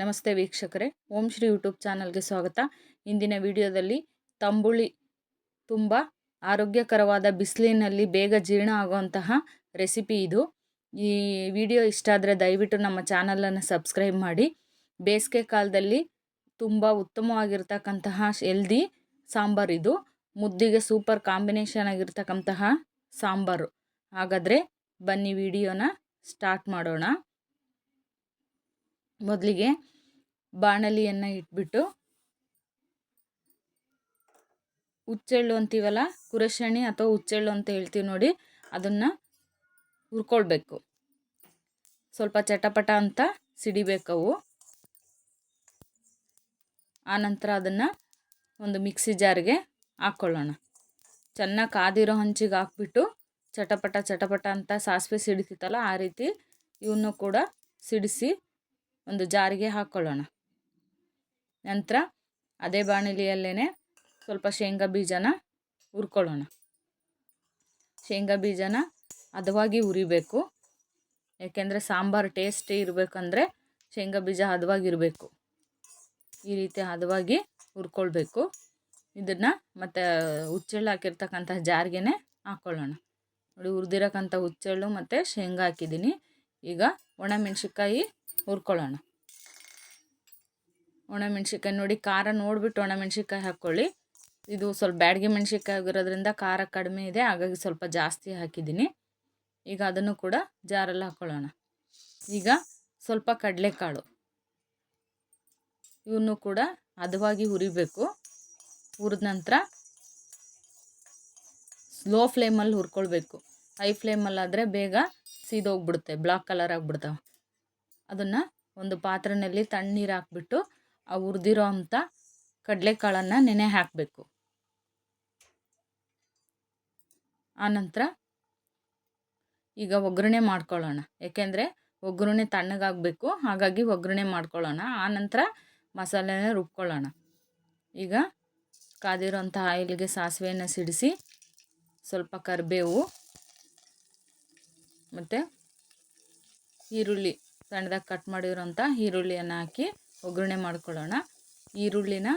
ನಮಸ್ತೆ ವೀಕ್ಷಕರೇ, ಓಂ ಶ್ರೀ ಯೂಟ್ಯೂಬ್ ಚಾನಲ್ಗೆ ಸ್ವಾಗತ. ಇಂದಿನ ವಿಡಿಯೋದಲ್ಲಿ ತಂಬುಳಿ ತುಂಬ ಆರೋಗ್ಯಕರವಾದ ಬಿಸಿಲಿನಲ್ಲಿ ಬೇಗ ಜೀರ್ಣ ಆಗುವಂತಹ ರೆಸಿಪಿ ಇದು. ಈ ವಿಡಿಯೋ ಇಷ್ಟ ಆದರೆ ದಯವಿಟ್ಟು ನಮ್ಮ ಚಾನಲನ್ನು ಸಬ್ಸ್ಕ್ರೈಬ್ ಮಾಡಿ. ಬೇಸಿಗೆ ಕಾಲದಲ್ಲಿ ತುಂಬ ಉತ್ತಮವಾಗಿರ್ತಕ್ಕಂತಹ ಹೆಲ್ದಿ ಸಾಂಬಾರು ಇದು. ಮುದ್ದಿಗೆ ಸೂಪರ್ ಕಾಂಬಿನೇಷನ್ ಆಗಿರ್ತಕ್ಕಂತಹ ಸಾಂಬಾರು. ಹಾಗಾದರೆ ಬನ್ನಿ ವಿಡಿಯೋನ ಸ್ಟಾರ್ಟ್ ಮಾಡೋಣ. ಮೊದಲಿಗೆ ಬಾಣಲಿಯನ್ನು ಇಟ್ಬಿಟ್ಟು ಹುಚ್ಚೆಳ್ಳು ಅಂತೀವಲ್ಲ, ಕುರಶಣಿ ಅಥವಾ ಹುಚ್ಚೆಳ್ಳು ಅಂತ ಹೇಳ್ತೀವಿ ನೋಡಿ, ಅದನ್ನು ಹುರ್ಕೊಳ್ಬೇಕು. ಸ್ವಲ್ಪ ಚಟಪಟ ಅಂತ ಸಿಡಿಬೇಕವು ಆನಂತರ ಅದನ್ನು ಒಂದು ಮಿಕ್ಸಿ ಜಾರ್ಗೆ ಹಾಕ್ಕೊಳ್ಳೋಣ ಚೆನ್ನಾಗಿ ಕಾದಿರೋ ಹಂಚಿಗೆ ಹಾಕ್ಬಿಟ್ಟು ಚಟಪಟ ಚಟಪಟ ಅಂತ ಸಾಸಿವೆ ಸಿಡಿತಿತ್ತಲ್ಲ, ಆ ರೀತಿ ಇವನ್ನು ಕೂಡ ಸಿಡಿಸಿ ಒಂದು ಜಾರಿಗೆ ಹಾಕ್ಕೊಳ್ಳೋಣ ನಂತರ ಅದೇ ಬಾಣಲಿಯಲ್ಲೇ ಸ್ವಲ್ಪ ಶೇಂಗಾ ಬೀಜನ ಹುರ್ಕೊಳ್ಳೋಣ. ಶೇಂಗಾ ಬೀಜನ ಹದವಾಗಿ ಹುರಿಬೇಕು. ಯಾಕೆಂದರೆ ಸಾಂಬಾರು ಟೇಸ್ಟಿ ಇರಬೇಕಂದ್ರೆ ಶೇಂಗಾ ಬೀಜ ಹದವಾಗಿರಬೇಕು ಈ ರೀತಿ ಹದವಾಗಿ ಹುರ್ಕೊಳ್ಬೇಕು. ಇದನ್ನು ಮತ್ತು ಹುಚ್ಚೆಳ್ಳು ಹಾಕಿರ್ತಕ್ಕಂಥ ಜಾರಿಗೆ ಹಾಕ್ಕೊಳ್ಳೋಣ ನೋಡಿ ಹುರಿದಿರೋಕ್ಕಂಥ ಹುಚ್ಚೆಳ್ಳು ಮತ್ತು ಶೇಂಗಾ ಹಾಕಿದ್ದೀನಿ. ಈಗ ಒಣಮೆಣ್ಸಿನ್ಕಾಯಿ ಹುರ್ಕೊಳ್ಳೋಣ. ಒಣಮೆಣ್ಸಿನ್ಕಾಯಿ ನೋಡಿ, ಖಾರ ನೋಡಿಬಿಟ್ಟು ಒಣಮೆಣ್ಸಿನ್ಕಾಯಿ ಹಾಕ್ಕೊಳ್ಳಿ. ಇದು ಸ್ವಲ್ಪ ಬ್ಯಾಡ್ಗೆ ಮೆಣ್ಸಿನ್ಕಾಯಿ ಆಗಿರೋದ್ರಿಂದ ಖಾರ ಕಡಿಮೆ ಇದೆ, ಹಾಗಾಗಿ ಸ್ವಲ್ಪ ಜಾಸ್ತಿ ಹಾಕಿದ್ದೀನಿ. ಈಗ ಅದನ್ನು ಕೂಡ ಜಾರಲ್ಲಿ ಹಾಕ್ಕೊಳ್ಳೋಣ ಈಗ ಸ್ವಲ್ಪ ಕಡಲೆಕಾಳು. ಇವನ್ನು ಕೂಡ ಹದವಾಗಿ ಹುರಿಬೇಕು. ಹುರಿದ ನಂತರ ಸ್ಲೋ ಫ್ಲೇಮಲ್ಲಿ ಹುರ್ಕೊಳ್ಬೇಕು. ಹೈ ಫ್ಲೇಮಲ್ಲಾದರೆ ಬೇಗ ಸೀದೋಗ್ಬಿಡುತ್ತೆ, ಬ್ಲಾಕ್ ಕಲರ್ ಆಗಿಬಿಡ್ತಾವೆ. ಅದನ್ನು ಒಂದು ಪಾತ್ರೆಯಲ್ಲಿ ತಣ್ಣೀರು ಹಾಕ್ಬಿಟ್ಟು ಆ ಹುರಿದಿರೋ ಅಂಥ ಕಡಲೆಕಾಳನ್ನು ನೆನೆ ಹಾಕಬೇಕು. ಆನಂತರ ಈಗ ಒಗ್ಗರಣೆ ಮಾಡ್ಕೊಳ್ಳೋಣ. ಏಕೆಂದರೆ ಒಗ್ಗರಣೆ ತಣ್ಣಗಾಗಬೇಕು, ಹಾಗಾಗಿ ಒಗ್ಗರಣೆ ಮಾಡ್ಕೊಳ್ಳೋಣ. ಆನಂತರ ಮಸಾಲೆನ ರುಬ್ಕೊಳ್ಳೋಣ. ಈಗ ಕಾದಿರೋಂಥ ಆಯಿಲ್ಗೆ ಸಾಸಿವೆಯನ್ನು ಸಿಡಿಸಿ ಸ್ವಲ್ಪ ಕರಿಬೇವು ಮತ್ತು ಈರುಳ್ಳಿ. ಸಣ್ಣದಾಗಿ ಕಟ್ ಮಾಡಿರೋಂಥ ಈರುಳ್ಳಿಯನ್ನು ಹಾಕಿ ಒಗ್ಗರಣೆ ಮಾಡ್ಕೊಳ್ಳೋಣ. ಈರುಳ್ಳಿನ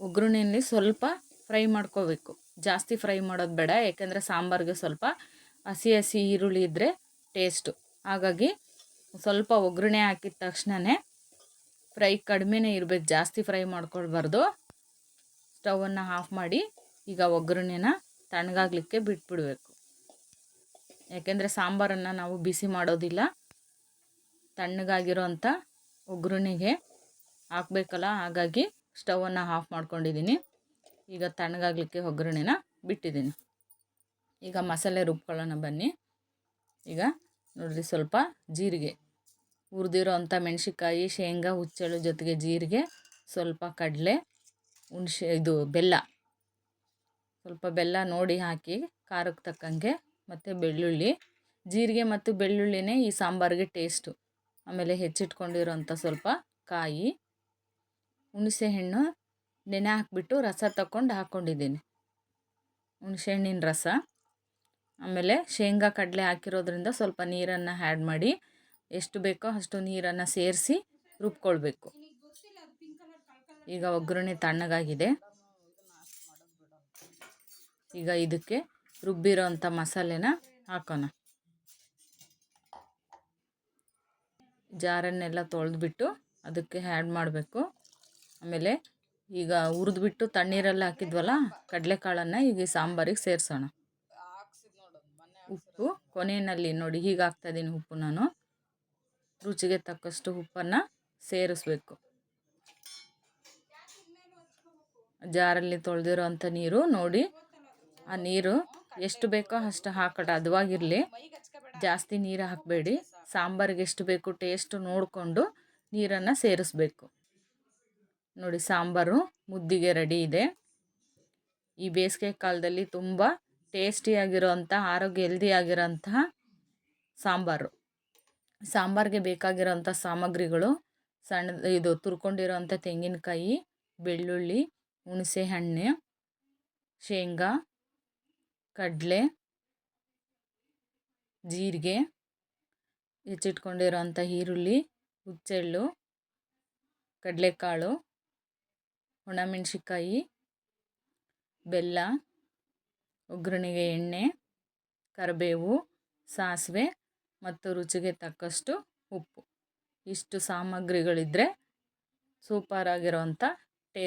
ಒಗ್ಗರಣೆಯಲ್ಲಿ ಸ್ವಲ್ಪ ಫ್ರೈ ಮಾಡ್ಕೋಬೇಕು. ಜಾಸ್ತಿ ಫ್ರೈ ಮಾಡೋದು ಬೇಡ, ಯಾಕೆಂದರೆ ಸಾಂಬಾರಿಗೆ ಸ್ವಲ್ಪ ಹಸಿ ಹಸಿ ಈರುಳ್ಳಿ ಇದ್ದರೆ ಟೇಸ್ಟು. ಹಾಗಾಗಿ ಸ್ವಲ್ಪ ಒಗ್ಗರಣೆ ಹಾಕಿದ ತಕ್ಷಣವೇ ಫ್ರೈ ಕಡಿಮೆನೇ ಇರಬೇಕು, ಜಾಸ್ತಿ ಫ್ರೈ ಮಾಡ್ಕೊಳ್ಬಾರ್ದು. ಸ್ಟವನ್ನು ಆಫ್ ಮಾಡಿ ಈಗ ಒಗ್ಗರಣೆನ ತಣ್ಣಗಾಗಲಿಕ್ಕೆ ಬಿಟ್ಬಿಡಬೇಕು. ಯಾಕೆಂದರೆ ಸಾಂಬಾರನ್ನು ನಾವು ಬಿಸಿ ಮಾಡೋದಿಲ್ಲ. ತಣ್ಣಗಾಗಿರೋ ಅಂಥ ಒಗ್ಗರಣೆಗೆ ಹಾಕಬೇಕಲ್ಲ, ಹಾಗಾಗಿ ಸ್ಟವನ್ನು ಆಫ್ ಮಾಡ್ಕೊಂಡಿದ್ದೀನಿ. ಈಗ ತಣ್ಣಗಾಗಲಿಕ್ಕೆ ಒಗ್ಗರಣೆನ ಬಿಟ್ಟಿದ್ದೀನಿ. ಈಗ ಮಸಾಲೆ ರುಬ್ಕೊಳ್ಳೋಣ ಬನ್ನಿ. ಈಗ ನೋಡಿರಿ ಸ್ವಲ್ಪ ಜೀರಿಗೆ ಹುರಿದಿರೋ ಅಂಥ ಮೆಣಸಿನ್ಕಾಯಿ, ಶೇಂಗಾ, ಹುಚ್ಚಳು ಜೊತೆಗೆ ಜೀರಿಗೆ, ಸ್ವಲ್ಪ ಕಡಲೆ, ಹುಣ್ಸೆ, ಇದು ಬೆಲ್ಲ, ಸ್ವಲ್ಪ ಬೆಲ್ಲ ನೋಡಿ ಹಾಕಿ ಖಾರಕ್ಕೆ ತಕ್ಕಂಗೆ ಮತ್ತು ಬೆಳ್ಳುಳ್ಳಿ, ಜೀರಿಗೆ ಮತ್ತು ಬೆಳ್ಳುಳ್ಳಿನೇ ಈ ಸಾಂಬಾರಿಗೆ ಟೇಸ್ಟು ಆಮೇಲೆ ಹೆಚ್ಚಿಟ್ಕೊಂಡಿರೋಂಥ ಸ್ವಲ್ಪ ಕಾಯಿ, ಹುಣಸೆಹಣ್ಣು, ನೆನೆ ಹಾಕ್ಬಿಟ್ಟು ರಸ ತಗೊಂಡು ಹಾಕ್ಕೊಂಡಿದ್ದೀನಿ ಹುಣಸೆಹಣ್ಣಿನ ರಸ. ಆಮೇಲೆ ಶೇಂಗಾ ಕಡಲೆ ಹಾಕಿರೋದ್ರಿಂದ ಸ್ವಲ್ಪ ನೀರನ್ನು ಆ್ಯಡ್ ಮಾಡಿ ಎಷ್ಟು ಬೇಕೋ ಅಷ್ಟು ನೀರನ್ನು ಸೇರಿಸಿ ರುಬ್ಕೊಳ್ಬೇಕು. ಈಗ ಒಗ್ಗರಣೆ ತಣ್ಣಗಾಗಿದೆ. ಈಗ ಇದಕ್ಕೆ ರುಬ್ಬಿರೋ ಅಂಥ ಮಸಾಲೆನ ಹಾಕೋಣ. ಜಾರನ್ನೆಲ್ಲ ತೊಳೆದ್ಬಿಟ್ಟು ಅದಕ್ಕೆ ಹ್ಯಾಡ್ ಮಾಡಬೇಕು. ಆಮೇಲೆ ಈಗ ಹುರಿದ್ಬಿಟ್ಟು ತಣ್ಣೀರಲ್ಲಿ ಹಾಕಿದ್ವಲ್ಲ, ಕಡಲೆಕಾಳನ್ನು ಈಗ ಸಾಂಬಾರಿಗೆ ಸೇರಿಸೋಣ. ಉಪ್ಪು ಕೊನೆಯಲ್ಲಿ ನೋಡಿ ಹೀಗೆ ಹಾಕ್ತಾಯಿದ್ದೀನಿ ಉಪ್ಪು ನಾನು. ರುಚಿಗೆ ತಕ್ಕಷ್ಟು ಉಪ್ಪನ್ನು ಸೇರಿಸ್ಬೇಕು. ಜಾರಲ್ಲಿ ತೊಳೆದಿರೋ ಅಂಥ ನೀರು ನೋಡಿ, ಆ ನೀರು ಎಷ್ಟು ಬೇಕೋ ಅಷ್ಟು ಹಾಕೋಣ ಅದುವಾಗಿರಲಿ. ಜಾಸ್ತಿ ನೀರು ಹಾಕಬೇಡಿ. ಸಾಂಬಾರಿಗೆ ಎಷ್ಟು ಬೇಕು ಟೇಸ್ಟ್ ನೋಡಿಕೊಂಡು ನೀರನ್ನು ಸೇರಿಸ್ಬೇಕು. ನೋಡಿ ಸಾಂಬಾರು ಮುದ್ದಿಗೆ ರೆಡಿ ಇದೆ. ಈ ಬೇಸಿಗೆ ಕಾಲದಲ್ಲಿ ತುಂಬ ಟೇಸ್ಟಿಯಾಗಿರೋಂಥ ಆರೋಗ್ಯ ಹೆಲ್ದಿ ಆಗಿರೋಂತಹ ಸಾಂಬಾರು. ಸಾಂಬಾರಿಗೆ ಬೇಕಾಗಿರೋಂಥ ಸಾಮಗ್ರಿಗಳು ಸಣ್ಣ, ಇದು ತುರ್ಕೊಂಡಿರೋಂಥ ತೆಂಗಿನಕಾಯಿ, ಬೆಳ್ಳುಳ್ಳಿ, ಹುಣಸೆ ಹಣ್ಣು, ಶೇಂಗಾ, ಕಡಲೆ, ಜೀರಿಗೆ. ಹೆಚ್ಚಿಟ್ಕೊಂಡಿರೋಂಥ ಈರುಳ್ಳಿ ಹುಚ್ಚೆಳ್ಳು ಕಡಲೆಕಾಳು ಒಣಮೆಣಸಿಕಾಯಿ ಬೆಲ್ಲ, ಒಗ್ಗರಣೆಗೆ ಎಣ್ಣೆ, ಕರಿಬೇವು, ಸಾಸಿವೆ ಮತ್ತು ರುಚಿಗೆ ತಕ್ಕಷ್ಟು ಉಪ್ಪು. ಇಷ್ಟು ಸಾಮಗ್ರಿಗಳಿದ್ದರೆ ಸೂಪರಾಗಿರೋವಂಥ ಟೇ